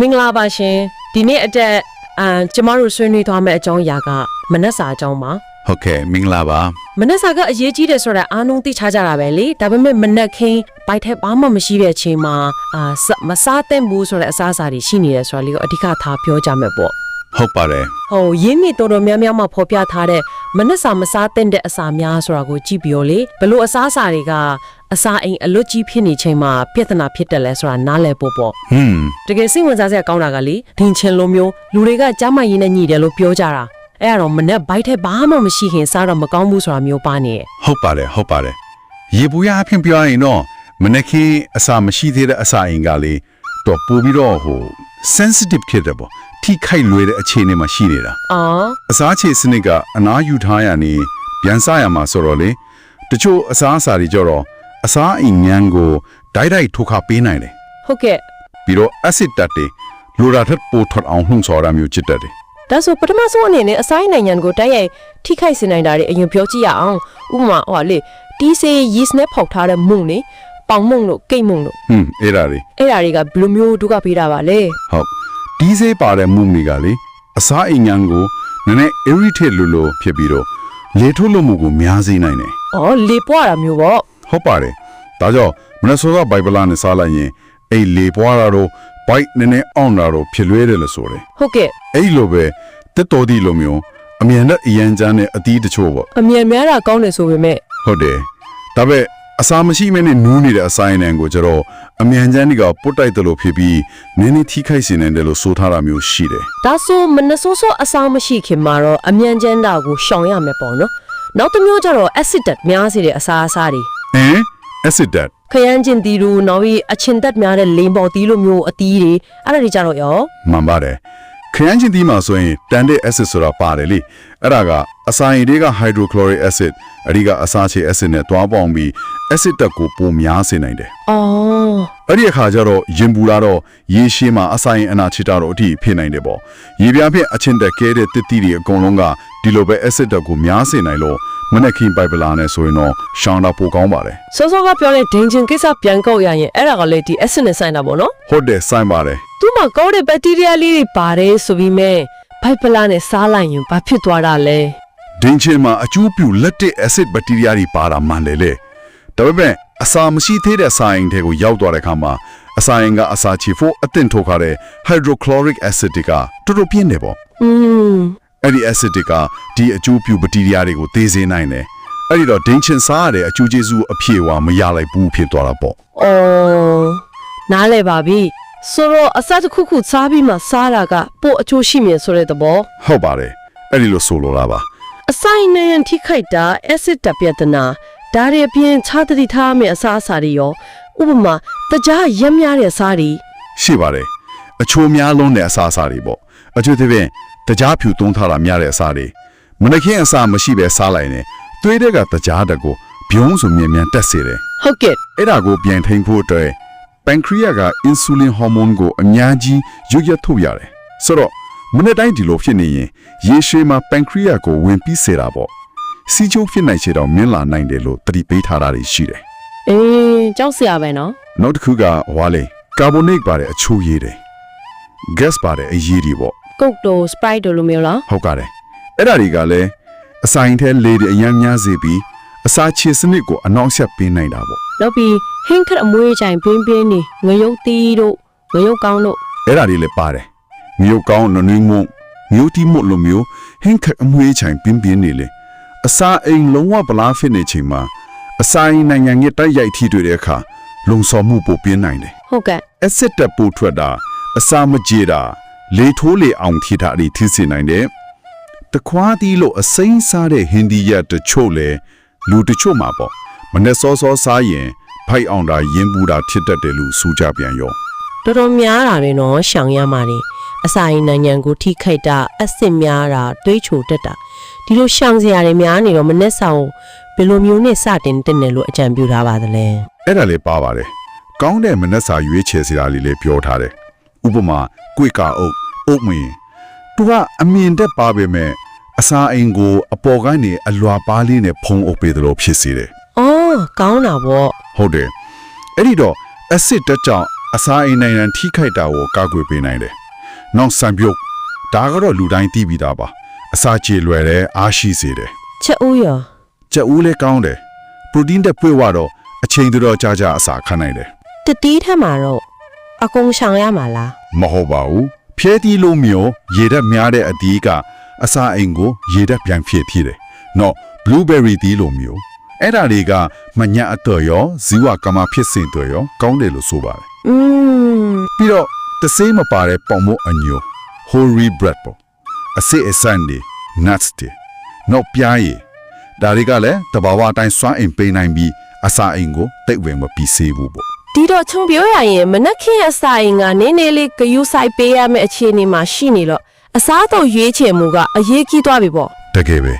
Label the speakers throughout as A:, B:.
A: မင်္ဂလာပါရှင်ဒီနေ့အတက်အမ်ကျမတို့ဆွေးနွေးသွားမယ့်အကြောင်းအရာကမနက်စာအကြောင်းပါ
B: ဟုတ်ကဲ့မင်္ဂလာပါ
A: မနက်စာကအရေးကြီးတယ်ဆိုတာအားလုံးသိချကြတာပဲလေဒါပေမဲ့မနက်ခင်းဘိုက်ထက်ဘာမှမရှိတဲ့အချိန်မှာအာစမစားသင့်ဘူးဆိုတဲ့အစားအစာတွေရှိနေတယ်ဆိုတာလေးကိုအဓိကထားပြောကြမယ်ပေါ့
B: ဟုတ်ပါတယ်
A: ဟိုရင်းမြစ်တော်တော်များများမှာဖော်ပြထားတဲ့မနက်စာမစားသင့်တဲ့အစာများဆိုတာကိုကြည့်ပြီးတော့လေဘလို့အစားအစာတွေက အစာအိမ်အလွတ်ကြီးဖြစ်နေချိန်မှာပြဿနာဖြစ်တယ်လဲဆိုတာနားလည်ဖို့ပေါ့
B: ဟွန်း
A: တကယ်စိတ်ဝင်စားစရာကောင်းတာကလေဒင်ချင်လိုမျိုးလူတွေကကြားမရင်းနဲ့ညှိတယ်လို့ပြောကြတာအဲ့ဒါတော့မနဲ့ဘိုက်ထဲဘာမှမရှိခင်စားတော့မကောင်းဘူးဆိုတာမျိုးပါနေရဲ့
B: ဟုတ်ပါတယ်ဟုတ်ပါတယ်ရေပူရအဖြစ်ပြောရရင်တော့မနေ့ကအစာမရှိသေးတဲ့အစာအိမ်ကလေတော့ပို့ပြီးတော့ဟို sensitive ဖြစ်တယ်ပေါ့ထိခိုက်လွယ်တဲ့အခြေအနေမှာရှိနေတာ
A: အော်
B: အစားချေစနစ်ကအနားယူထားရနေပြန်စားရမှာဆိုတော့လေတချို့အစားအစာတွေကြတော့ အစားအိမ်ငန်းကိုဒိုက်ဒိုက်ထုတ်ခပေးနိုင်တယ်
A: ဟုတ်ကဲ့
B: ပြီးတော့ acid တက်တွေလိုရာထက်ပိုထွက်အောင်နှုံးဆော်ရမျိုးချစ်တတ်တယ်
A: ဒါဆိုပထမဆုံးအနေနဲ့အဆိုင်နိုင်ငံကိုတိုက်ရိုက်ထိခိုက်စေနိုင်တာတွေအရင်ပြောကြည့်ရအောင်ဥပမာဟိုဟာလေတီးစေး yeast နဲ့ဖောက်ထားတဲ့မုံလေပေါင်မုံလို့ကိတ်မုံလို့
B: ဟွန်းအဲ့ဒါတွေ
A: အဲ့ဒါတွေကဘယ်လိုမျိုးဒုက္ခပေးတာပါလဲ
B: ဟုတ်ဒီစေးပါတဲ့မှုမိကလေအစားအိမ်ငံကိုနည်းနည်း irritate လို့လို့ဖြစ်ပြီးတော့လေထုတ်လို့မှုကိုများစေနိုင်တယ်။
A: အော်လေပွားတာမျိုးပေါ့
B: ဟုတ်ပါတယ်ဒါကြောင့်မနဆိုးကဘိုင်ဘလာနဲ့စားလိုက်ရင်အဲ့လေပွားတာတော့ဘိုက်နည်းနည်းအောင်တာတော့ဖြစ်လွဲတယ်လို့ဆိုတယ်။
A: ဟုတ်ကဲ့
B: အဲ့လိုပဲတက်တော်ဒီလိုမျိုးအမြန်နဲ့အရန်ချမ်းတဲ့အသီးတချို့ပေါ့
A: အမြန်များတာကောင်းတယ်ဆိုပေမဲ့
B: ဟုတ်တယ်ဒါပေမဲ့အစာမရှိမနဲ့နူးနေတဲ့အဆိုင်နံကိုကျတော့အမြန်ချမ်းတွေကပုတ်တိုက်တယ်လို့ဖြစ်ပြီးနည်းနည်းထိခိုက်စေနိုင်တယ်လို့ဆိုထားတာမျိုးရှိတယ်
A: ဒါဆိုမနဆိုးဆိုးအဆောင်မရှိခင်မှာတော့အမြန်ကျန်းတာကိုရှောင်ရမယ်ပေါ့နော်။နောက်တစ်မျိုးကျတော့ acid ဓာတ်များစေတဲ့အစားအစာတွေ
B: ဟမ် acid ဓာတ်
A: ခရမ်းကျင်တီတို့နောက်ပြီးအချင်သက်များတဲ့လိန်ပေါ်တီလိုမျိုးအသီးတွေအဲ့ဒါတွေကြတော့ရော
B: မှန်ပါတယ်ခရမ်းချင်းသီးမှာဆိုရင်တန်တဲ့ acid ဆိုတာပါတယ်လေအဲ့ဒါကအစာရင်တွေက hydrochloric acid အဒီကအစာချေ acid နဲ့တွားပေါင်းပြီး acid တက်ကိုပိုများစေနိုင်တယ်။
A: အော်
B: အဲ့ဒီအခါကျတော့ရင်ပူလာတော့ရေရှည်မှာအစာရင်အနာချစ်တာတော့အထိဖြစ်နိုင်တယ်ပေါ့ရေပြားဖြင့်အချင်းတက်ကဲတဲ့တစ်တီတွေအကုန်လုံးကဒီလိုပဲ acid တက်ကိုများစေနိုင်လို့ မနက်ခင်းပိုက်ပလာနဲ့ဆိုရင်တော့ရှောင်းတာပိုကောင်းပါတယ်
A: စောစောကပြောတဲ့ဒိန်ချင်ကိစ္စပြန်ကောက်ရရင်အဲ့ဒါကလည်းဒီ acid နဲ့ဆိုင်တာပေါ့နော်
B: ဟုတ်တယ်စိုင်းပါတယ်။
A: သူ့မှာကောက်တဲ့ဘက်တီးရီးယားလေးတွေပါတယ်ဆိုပြီးမဲ့ဘိုက်ပလာနဲ့စားလိုက်ရင်ဘာဖြစ်သွားတာလဲ
B: ဒင်းချင်းမှာအကျိုးပြုလက်တဲ့ acid ဘက်တီးရီးယားတွေပါတာမှန်တယ်လေဒါပေမဲ့အစာမရှိသေးတဲ့စာရင်တွေကိုရောက်သွားတဲ့အခါမှာအစာရင်ကအစာချီဖို့အသင့်ထုတ်ခါတဲ့ hydrochloric acid တွေကတော်တော်ပြင်းတယ်ပေါ့။
A: อืม
B: အဲ့ဒီ acid တွေကဒီအကျိုးပြုဘက်တီးရီးယားတွေကိုသေစေနိုင်တယ်အဲ့ဒီတော့ဒင်းချင်းစားရတဲ့အကျိုးကျေးဇူးအပြည့်အဝမရလိုက်ဘူးဖြစ်သွားတာပေါ့။
A: အော်နားလဲပါပြီ။ဆိုတော့အစားတစ်ခုခုစားပြီးမှစားတာကပို့အချိုးရှိမြင်ဆိုတဲ့သဘော
B: ဟုတ်ပါတယ်အဲ့ဒီလိုဆိုလိုတာပါ။
A: အဆိုင်နဲ့ထိခိုက်တာ acid တပြဒနာဒါတွေအပြင်ခြားတတိထားမယ့်အစားအစာတွေရောဥပမာတကြားရက်များတဲ့စားတွေ
B: ရှိပါတယ်အချိုးများလုံးတဲ့အစာအစာတွေပေါ့အကျိုးသဖြင့် တကြားဖြူသုံးထားတာများတဲ့အစာတွေမနက်ခင်းအစာမရှိပဲစားလိုက်ရင်သွေးတဲ့ကတကြားတက်ကိုဘုံဆိုမြင်မြန်တက်စေတယ်
A: ဟုတ်ကဲ့
B: အဲ့ဒါကိုပြန်ထိန်ဖို့အတွက်ပန်ခရီးယားကအင်ဆူလင်ဟော်မုန်းကိုအများကြီးရွတ်ရထုတ်ရတယ်ဆိုတော့မနေ့တိုင်းဒီလိုဖြစ်နေရင်ရေရှည်မှာပန်ခရီးယားကိုဝင်ပြီးစေတာပေါ့စီချိုးဖြစ်နိုင်ချေတော့မြင်လာနိုင်တယ်လို့သတိပေးထားတာတွေရှိတယ်
A: အေးကြောက်စရာပဲနော်
B: နောက်တစ်ခုကဟွာလေကာဗိုနိတ်ပါတဲ့အချိုးရည်တယ် gas ပါတဲ့အရည်တွေပေါ့
A: ကုတ်တို sprite တို့လိုမျိုးလား
B: ဟုတ်ကတယ်အဲ့ဒါတွေကလည်းအဆိုင်ထဲလေတွေအများများစေပြီးအစာချေစနစ်ကိုအနောက်ဆက်ပေးနိုင်တာပေါ့
A: နောက်ပြီးဟင်းခက်အမွေးချိုင်ပင်းပင်းနေငရုတ်တီးတို့ငရုတ်ကောင်းတို့
B: အဲ့ဒါတွေလည်းပါတယ်မြို့ကောင်းနနွေးမုံမြို့တီမုတ်လိုမျိုးဟင်းခက်အမွေးချိုင်ပြင်းပြင်းနေလေအစာအိမ်လုံးဝဗလားဖြစ်နေချိန်မှာအစာအိမ်နိုင်ငံရဲ့တိုက်ရိုက်ထိတွေ့တဲ့အခါလုံဆော်မှုပိုပြင်းနိုင်တယ်
A: ဟုတ်ကဲ့
B: အစစ်တက်ပို့ထွက်တာအစာမကြေတာ လေထိုးလေအောင်ထိတာတွေထိစေနိုင်တယ်တခွားတီးလို့အစိမ့်စားတဲ့ဟင်းဒီရက်တချို့လေလူတချို့မှာပေါ့မနဲ့စောစောစားရင်ဖိုက်အောင်တာရင်ပူတာဖြစ်တတ်တယ်လို့ဆိုကြပြန်ရော
A: တော်တော်များတာတွေနော်ရှောင်ရမှာနေအစာရင်နိုင်ငံကိုထိခိုက်တာအဆစ်များတာတွေးချိုတက်တာဒီလိုရှောင်စရာတွေများနေတော့မနဲ့ဆောင်ဘယ်လိုမျိုးနဲ့စတင်တင်တယ်လို့အကြံပြုထားပါသလဲ
B: အဲ့ဒါလေးပါပါတယ်။ကောင်းတဲ့မနက်စာရွေးချယ်စရာလေးလေးပြောထားတယ်။ ဥပမာကွေကာအုပ်အုပ်မင်းသူကအမြင်တက်ပါပေမဲ့အစာအိမ်ကိုအပေါ်ကနေ အလွာပါးလေးနဲ့ဖုံးအုပ်ပေးတယ်လို့ဖြစ်စေတယ်
A: အော်ကောင်းတာပေါ့။
B: ဟုတ်တယ်။အဲ့ဒီတော့ acid တက်ကြောင့်အစာအိမ်နိုင်ငံထိခိုက်တာကိုကာကွယ်ပေးနိုင်တယ်။နောက်ဆံပြုတ်ဒါကတော့လူတိုင်းသိပြီးသားပါ။အစာကြေလွယ်တယ်အားရှိစေတယ်
A: ချက်ဦးရော။
B: ကြက်ဦးလည်းကောင်းတယ်။ပရိုတင်းတက်ပွေဝတော့အချိန်တော်ကြာကြာအစာခံနိုင်တယ်
A: တတိထက်မှာတော့ အကုန်ရှောင်ရမှာလား။
B: မဟုတ်ပါဘူး။ဖျဲတီးလို့မျိုးရေဓာတ်များတဲ့အတီးကအစာအိမ်ကိုရေဓာတ်ပြန်ဖြည့်ဖြစ်တယ်။နော် blueberry တီးလို့မျိုးအဲ့ဒါတွေကမညအတော့ရောဇီဝကမ္မဖြစ်စဉ်တွေရောကောင်းတယ်လို့ဆိုပါတယ်
A: อืม
B: ပြီးတော့တဆေးမပါတဲ့ပုံမို့အညို holy bread ပေါ့အစစ်အစမ်းတွေ nuts တွေနောက်ပြားရည်ဒါတွေကလည်းတဘာဝအတိုင်းစွမ်းအင်ပေးနိုင်ပြီးအစာအိမ်ကိုတိတ်ဝင်မပြီးစေဘူးပေါ့
A: ဒီတော့ချုံပြောရရင်မနက်ခင်းအစာအိမ်ကနည်းနည်းလေးဂယူဆိုင်ပေးရမယ့်အခြေအနေမှာရှိနေတော့အစားတော့ရွေးချယ်မှုကအရေးကြီးသွားပြီပေါ့
B: တကယ်ပဲ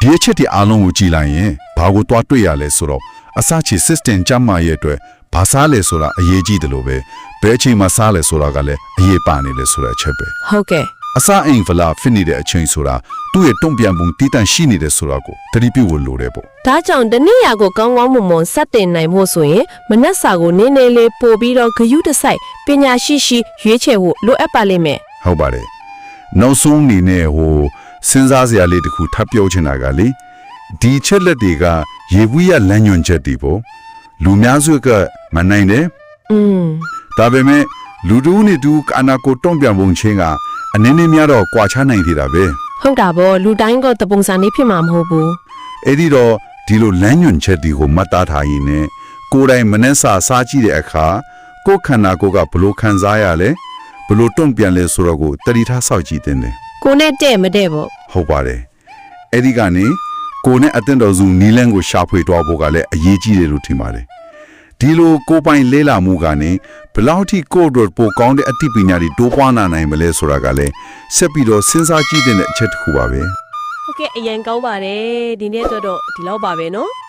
B: ဒီအချက်တွေအားလုံးကိုကြည်လိုက်ရင်ဘာကိုတွားတွေ့ရလဲဆိုတော့အစာချေ system ကျန်းမာရဲ့အတွက်ဘာစားလဲဆိုတာအရေးကြီးတယ်လို့ပဲဘယ်အချိန်မှာစားလဲဆိုတာကလည်းအရေးပါနေတယ်ဆိုတဲ့အချက်ပဲ
A: ဟုတ်ကဲ့
B: အစာအိမ်ဖလာဖြစ်နေတဲ့အချိန်ဆိုတာသူ့ရဲ့တုံ့ပြန်ပုံတည်တံ့ရှိနေတယ်ဆိုတာကိုသတိပြုဖို့လိုတယ်ပေါ့
A: ဒါကြောင့်တနေ့ရာကိုကောင်းကောင်းမွန်မွန်စက်တင်နိုင်ဖို့ဆိုရင်မနက်စာကိုနည်းနည်းလေးပို့ပြီးတော့ဂယူတစိုက်ပညာရှိရှိရွေးချယ်ဖို့လိုအပ်ပါလိမ့်မယ်
B: ဟုတ်ပါတယ်နောက်ဆုံးအနေနဲ့ဟိုစဉ်းစားစရာလေးတစ်ခုထပ်ပြောချင်တာကလေဒီချက်လက်တွေကရေဘူးရလမ်းညွန်ချက်တွေပေါ့လူများစုကမနိုင်တယ်
A: อืม
B: ဒါပေမဲ့လူတူနဲ့တူအနာကိုတုံ့ပြန်ပုံချင်းက အနည်းနည်းများတော့ကွာခြားနိုင်သေးတာပဲ
A: ဟုတ်တာပေါ့လူတိုင်းကတပုံစံလေးဖြစ်မှာမဟုတ်ဘူး
B: အဲ့ဒီတော့ဒီလိုလမ်းညွန်ချက်တွေကိုမှတ်သားထားရင်ねကိုယ်တိုင်မနှက်စာစားကြည့်တဲ့အခါကိုယ်ခန္ဓာကိုယ်ကဘလို့ခံစားရလဲဘလို့တုံ့ပြန်လဲဆိုတော့ကိုတတိထားစောင့်ကြည့်တင်တယ်
A: ကိုနဲ့တဲ့မတဲ့ပေါ့
B: ဟုတ်ပါတယ်အဲ့ဒီကနေကိုယ်နဲ့အတင်တော်စုနီလန်းကိုရှာဖွေတော့ဖို့ကလည်းအရေးကြီးတယ်လို့ထင်ပါတယ် ဒီလိုကိုပိုင်လေးလာမှုကနေဘလောက်ထိကိုယ့်တို့ပိုကောင်းတဲ့အသိပညာတွေတိုးပွားနိုင်မလဲဆိုတာကလည်းဆက်ပြီးတော့စဉ်းစားကြည့်တဲ့အချက်တစ်ခုပါပဲ။
A: ဟုတ်ကဲ့အရင်ကောင်းပါတယ်ဒီနေ့တော့ဒီလောက်ပါပဲနော်။